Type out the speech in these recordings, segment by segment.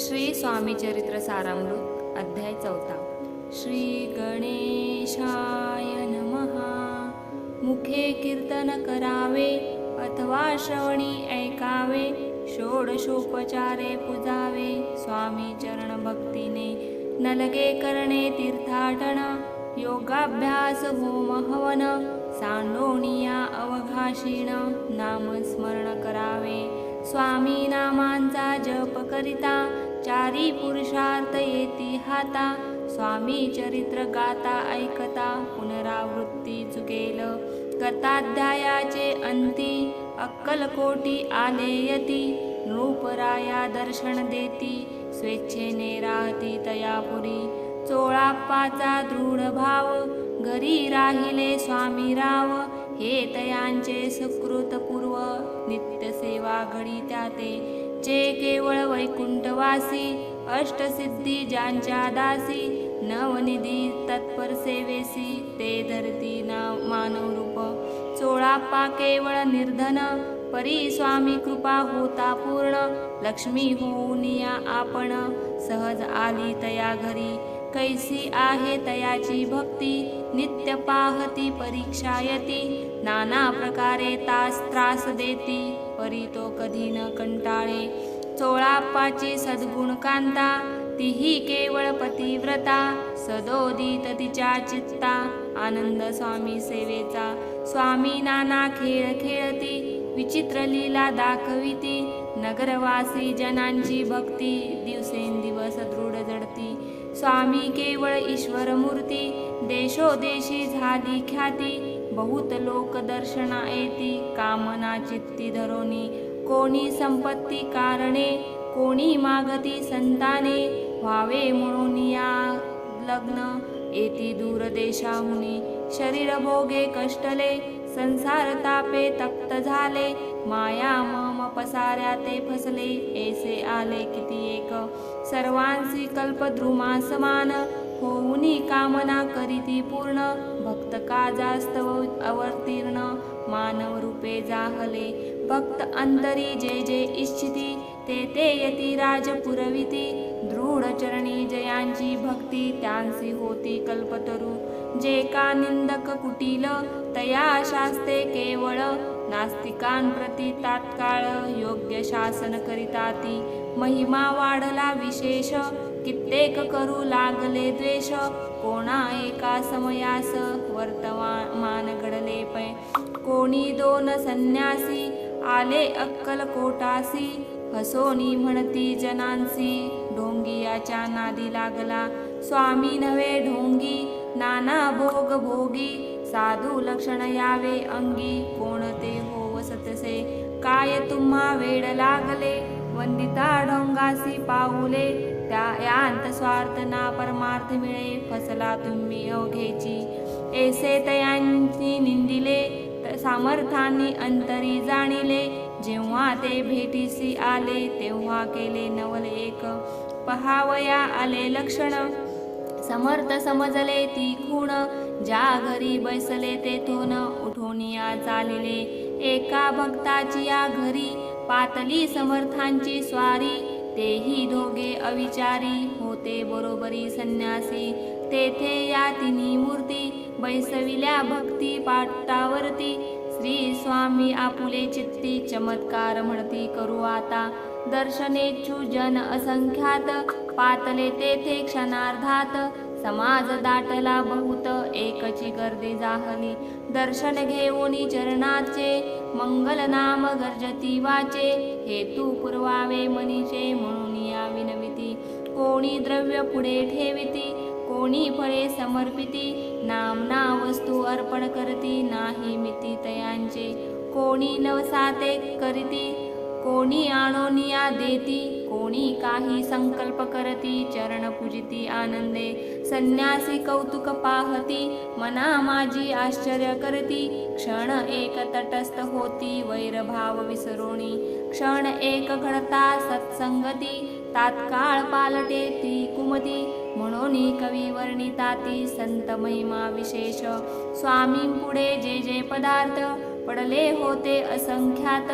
श्री स्वामी चरित्र सारामृत अध्याय चौथा. श्री गणेशाय नमहा मुखे कीर्तन करावे अथवा श्रवणी ऐकावे षोडशोपचारे पुजावे स्वामी चरण भक्तीने नलगे करणे तीर्थाटन योगाभ्यास होम हवन सांडोणिया अवघाशीण नामस्मरण करावे स्वामी नामांचा जप करिता चारी पुरुषार्थ येती हाता स्वामी चरित्र गाता ऐकता पुनरावृत्ती चुकेल. कथाध्यायाचे अंती अक्कलकोटी आले यती. नृपराया दर्शन देती स्वेच्छेने राहती तयापुरी. चोळाप्पाचा दृढ भाव घरी राहिले स्वामी राव. हे तयांचे सुकृत पूर्व नित्य सेवा घडी त्याते. जे केवळ वैकुंठवासी अष्टसिद्धी ज्यांच्या दासी नवनिधी तत्पर सेवेसी ते धरती नाव मानव रूप चोळाप्पा केवळ निर्धन परी स्वामी कृपा होता पूर्ण लक्ष्मी होऊन या आपण सहज आली तया घरी. कैसी आहे तयाची भक्ती नित्य पाहती परीक्षा येती नाना प्रकारे तास त्रास देती परी तो कधी न कंटाळे. चोळाप्पाची सद्गुण कांता तीही केवळ पतिव्रता. सदोदित तिच्या चित्ता आनंद स्वामी सेवेचा. स्वामी नाना खेळ खेळती विचित्र लीला दाखविती. नगरवासी जनांची भक्ती दिवसेंदिवस दृढ जडती. स्वामी केवळ ईश्वर मूर्ती देशोदेशी झाली ख्याती. बहुत लोक दर्शना येती कामना चित्ती धरोनी। कोणी संपत्ती कारणे कोणी मागती संताने। व्हावे म्हणून या लग्न येती दूरदेशाहुनी शरीर भोगे कष्टले संसार तापे तप्त झाले। माया मम पसाऱ्या ते फसले ऐसे आले किती एक। सर्वांसी कल्पद्रुमा समान होऊनी कामना करीती पूर्ण। भक्त का जास्त अवतीर्ण? मानव रूपे जाहले. भक्त अंतरी जे जे इच्छिती ते ते यती राजपुरविती. दृढ चरणी जयांची भक्ती त्यांसी होती कल्पतरू. जे का निंदक कुटील तया शास्ते केवळ. नास्तिकांप्रती तात्काळ योग्य शासन करिताती. महिमा वाढला विशेष कित्येक करू लागले द्वेष. कोणा समयास वर्तमान घडले पै कोणी दोन संन्यासी आले अक्कल कोटासी। हसोनी म्हणती जनांसी ढोंगियाच्या नादी लागला। स्वामी नवे ढोंगी नाना भोग भोगी। साधू लक्षण यावे अंगी। कोणते हो सतसे काय तुम्हा वेड लागले? वंदिता ढोंगासी पाऊले त्या यांत स्वार्थ ना परमार्थ मिळे फसला तुम्ही अवघेची ऐसे तयांची निंदिले त- अंतरी जाणिले. जेव्हा ते भेटीसी आले तेव्हा केले नवल एक. पहावया आले लक्षण समर्थ समजले ती खूण. ज्या घरी बैसले तेथून उठोनिया चालिले. एका भक्ताची या घरी पातली समर्थांची स्वारी. तेही दोघे अविचारी होते बरोबरी संन्यासी. तेथे या तिन्ही मूर्ती बैसविल्या भक्ती पाटावरती श्री स्वामी आपुले चित्ती चमत्कार म्हणती करू आता. दर्शनेच्छू जन असंख्यात. पातले तेथे क्षणार्धात. समाज दाटला बहुत एकची गर्दी जाहली दर्शन घेऊन चरणाचे मंगल नाम गर्जती वाचे. हेतू पुरवावे मनीचे म्हणून या विनविती. कोणी द्रव्य पुढे ठेविती कोणी फळे समर्पिती. नामना वस्तू अर्पण करती नाही मिती तयांचे. कोणी नवसाते करीती कोणी आणोनिया देती कोणी काही संकल्प करती चरण पूजिती आनंदे संन्यासी कौतुक पाहती मना माझी आश्चर्य करती क्षण एक तटस्थ होती वैरभाव विसरोणी क्षण एक घडता सत्संगती तात्काळ पालटे ती कुमती म्हणून कवी वर्णिताती संत महिमा विशेष. स्वामी पुढे जे जे पदार्थ पडले होते असंख्यात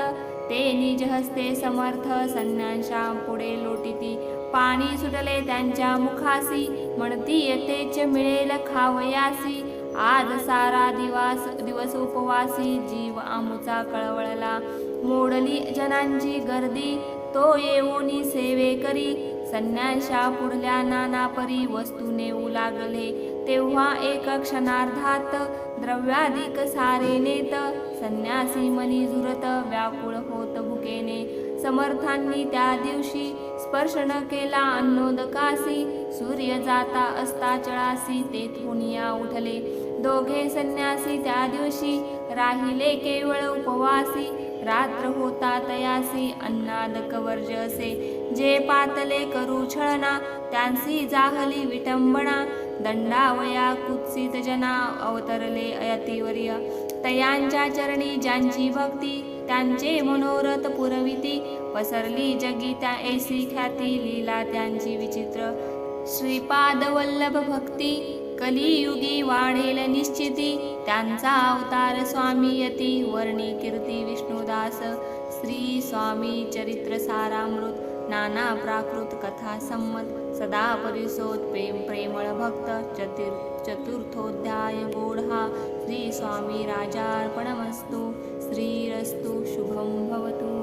ते निज हस्ते समर्थ संन्याशा पुढे लोटिती. पाणी सुटले त्यांच्या मुखासी म्हणती येतेच मिळेल खावयासी. आज सारा दिवस दिवस उपवासी जीव आमुचा कळवळला. मोडली जनांची गर्दी तो येऊनी सेवे करी. संन्याशा पुढल्या नाना परी वस्तू नेऊ लागले. तेव्हा एक क्षणार्धात द्रव्याधिक सारे नेत संन्यासी मनी झुरत व्याकुळ होत भुकेने. समर्थांनी त्या दिवशी स्पर्श न केला अन्नोदकासी. सूर्य जाता असता चळासी ते पुनिया उठले. दोघे संन्यासी त्या दिवशी राहिले केवळ उपवासी. रात्र होता तयासी अन्नादक वर्ज असे जे पातले करू छळना त्यांसी जाहली विटंबना. दंडावया कुत्सित जना अवतरले अयतिवर्य तयांच्या चरणी ज्यांची भक्ती त्यांचे मनोरथ पुरविती। पसरली जगी त्या ऐसी ख्याती लीला त्यांची विचित्र। श्रीपाद वल्लभ भक्ती कलियुगी वाढेल निश्चिती। त्यांचा अवतार स्वामी यती वर्णी कीर्ती विष्णुदास। श्री स्वामी चरित्र सारामृत। नाना प्राकृत कथा संमत सदा परिसोत प्रेम प्रेमळ भक्त चतुर चतुर्थोध्याय गोढा श्री स्वामी राजार्पणमस्तु श्रीरस्तु शुभं भवतु।